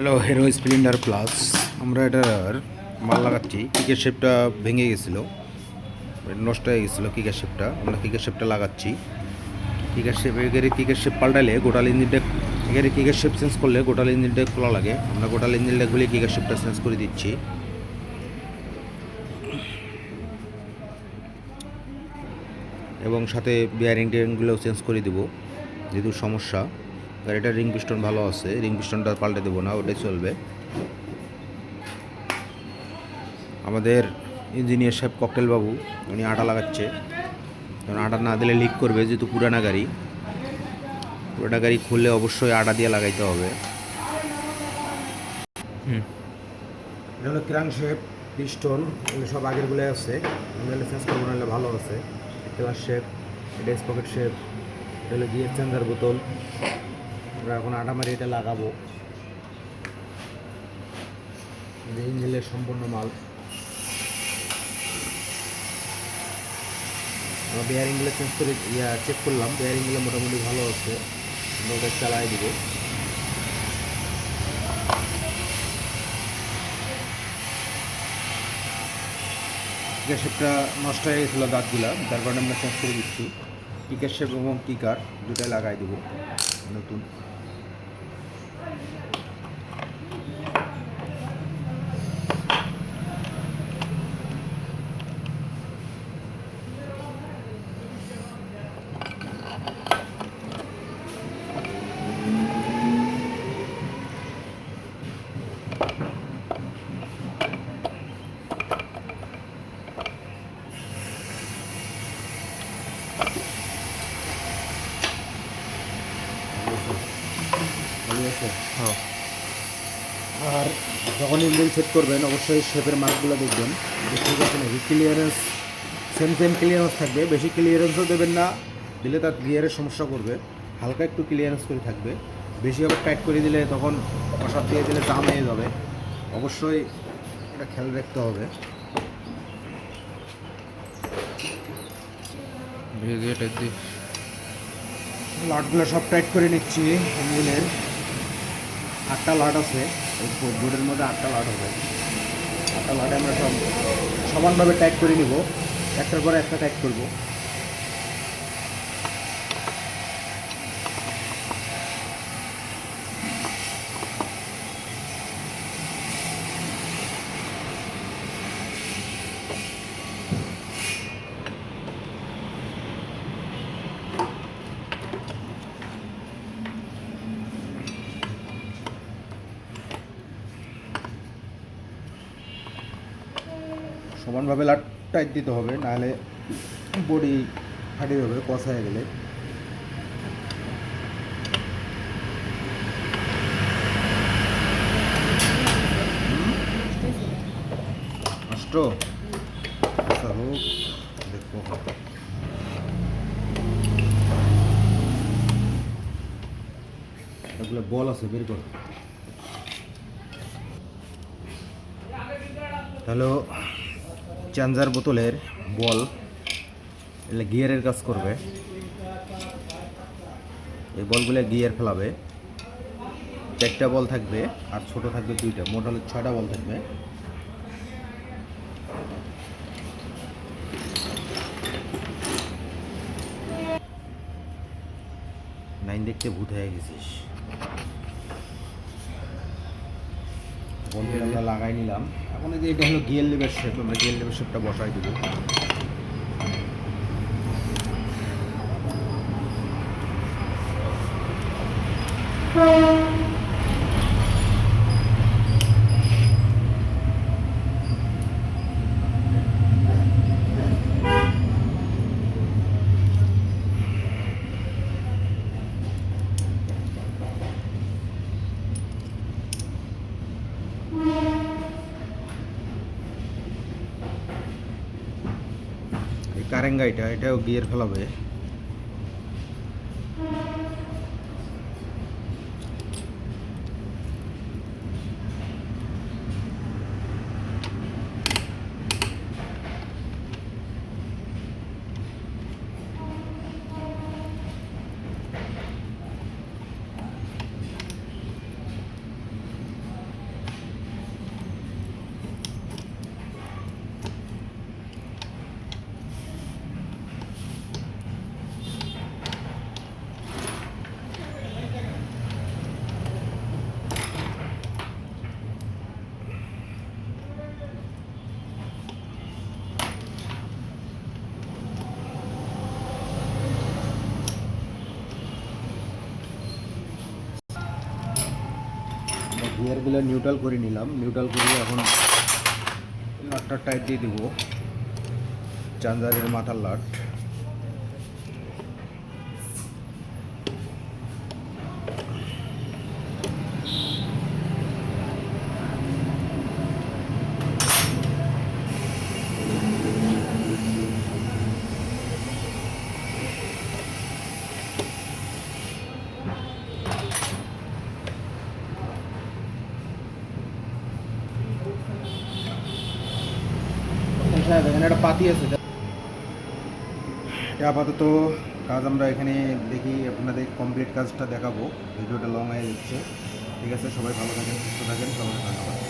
Hello hero Splendor plus আমরা এটার মাল লাগাচ্ছি। কিকের শেপটা ভেঙে গেছিল। নষ্ট হয়ে গেছিল কিকের শেপটা আমরা কিকের শেপটা লাগাচ্ছি। কিকের শেপ এগেরে কিকের শেপ পাল্টালে গোটাল ইঞ্জিনটা এগেরে কিকের শেপ চেঞ্জ করলে গোটাল ইঞ্জিনটা খোলা লাগে। আমরা গোটাল ইঞ্জিনটা খুলে কিকের শেপটা চেঞ্জ করে দিচ্ছি। এবং সাথে বিয়ারিং টিয়ারিংগুলোও চেঞ্জ করে দেবো, যেহেতু সমস্যা। গাড়িটার রিং পিস্টন ভালো আছে। রিং পিস্টনটা পাল্টে দেবো না ওটাই চলবে। আমাদের ইঞ্জিনিয়ার সাহেব ককটেল বাবু উনি আটা লাগাচ্ছে। কারণ আটা না দিলে লিক করবে যেহেতু পুরানা গাড়ি। পুরানা গাড়ি খুললে অবশ্যই আটা দিয়ে লাগাইতে হবে। হুম। এটা হলো ক্রাং শেপ পিস্টন এগুলো সব আগের আগেরগুলো আছে। এগুলো চেঞ্জ করব নাহলে ভালো আছে। ক্লাস শেপ এটা স্পকেট শেপ। এটা হলো গিয়ার চেঞ্জার বোতল। আমরা এখন আটা মারি এটা লাগাবো। এটা ইঞ্জিনের সম্পূর্ণ মাল। আমরা বেয়ারিংগুলো চেঞ্জ করে, ইয়া চেক করলাম। বেয়ারিংগুলো মোটামুটি ভালো আছে। আমরা ওটা চালাই দিব। কিকার শেপটা নষ্ট হয়ে গেছিল দাঁতগুলা তার কারণে আমরা চেঞ্জ করে দিচ্ছি। কিকার শেপ এবং কিকার দুটাই লাগাই দেবো। নতুন। ভালো আছে হ্যাঁ। আর যখন ইঞ্জিন সেট করবেন অবশ্যই শেপের মার্কগুলো দেখবেন। যে ঠিক আছে নাকি ক্লিয়ারেন্স সেম সেম ক্লিয়ারেন্স থাকবে। বেশি ক্লিয়ারেন্সও দেবেন না দিলে তার গিয়ারের সমস্যা করবে। হালকা একটু ক্লিয়ারেন্স করে থাকবে। বেশি আবার টাইট করে দিলে তখন অসার দিয়ে দিলে দাম হয়ে যাবে। অবশ্যই এটা খেয়াল রাখতে হবে। লাটগুলো সব টাইট করে নিচ্ছি ইঞ্জিনের আটটা লট আছে, এই বোর্ডের মধ্যে আটটা লট হবে। আটটা লটে আমরা সব সমানভাবে ট্যাগ করে নিব। একটার পরে একটা ট্যাগ করব। সমানভাবে লাট টাইট দিতে হবে, নাহলে বডি ফাটিয়ে যাবে, কষা হয়ে গেলে। নষ্ট আচ্ছা বল আছে, বের কর। হ্যালো? চাঞ্জার বোতলের বল এগুলো গিয়ারের কাজ করবে। এই বলগুলো গিয়ার ফেলাবে। চারটা বল থাকবে আর ছোট থাকবে দুইটা, মোট হলে ছয়টা বল থাকবে। নাইন দেখতে ভূত হয়ে গেছিস। বলতে আমরা লাগাই নিলাম। এখন এই যে এটা হলো গিয়ার লিভার শেপ আমরা গিয়ার লিভার শেপটা বসাই দেবো। এই কারেঙ্গাইটা এটাও গিয়ার ফেলাবে। গিয়ারগুলো নিউট্রাল করে নিলাম। নিউট্রাল করে এখন লাটটা টাইট দিয়ে দেবো। চার্জারের মাথার লাট সাহেব এখানে একটা পাতি আছে আপাতত কাজ আমরা এখানে দেখি, আপনাদের কমপ্লিট কাজটা দেখাবো। ভিডিওটা লং হয়ে যাচ্ছে। ঠিক আছে, সবাই ভালো থাকেন, সুস্থ থাকেন সবাই ধন্যবাদ।